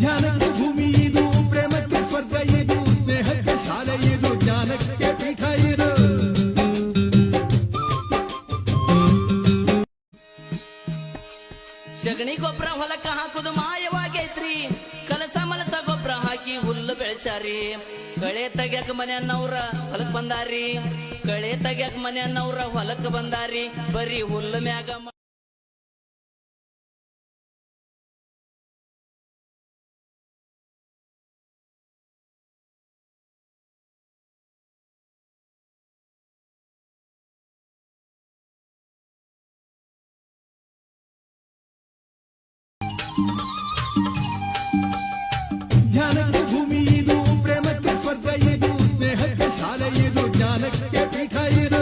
ಧ್ಯಾನಕ್ಕೆ ಭೂಮಿ ಇದು ಸಗಣಿ ಗೊಬ್ಬರ ಹೊಲಕ್ಕ ಹಾಕುದು ಮಾಯವಾಗೈತ್ರಿ ಕಲಸ ಮಲಸ ಗೊಬ್ಬರ ಹಾಕಿ ಹುಲ್ಲು ಬೆಳೆಸಾರಿ ಕಳೆ ತೆಗ್ಯಾಕ ಮನೆಯನ್ನವ್ರ ಹೊಲಕ್ ಬಂದಾರಿ ಕಳೆ ತೆಗ್ಯಾಕ ಮನೆಯನ್ನವ್ರ ಹೊಲಕ್ ಬಂದಾರಿ ಬರ್ರಿ ಹುಲ್ಲು ಮ್ಯಾಗ saída.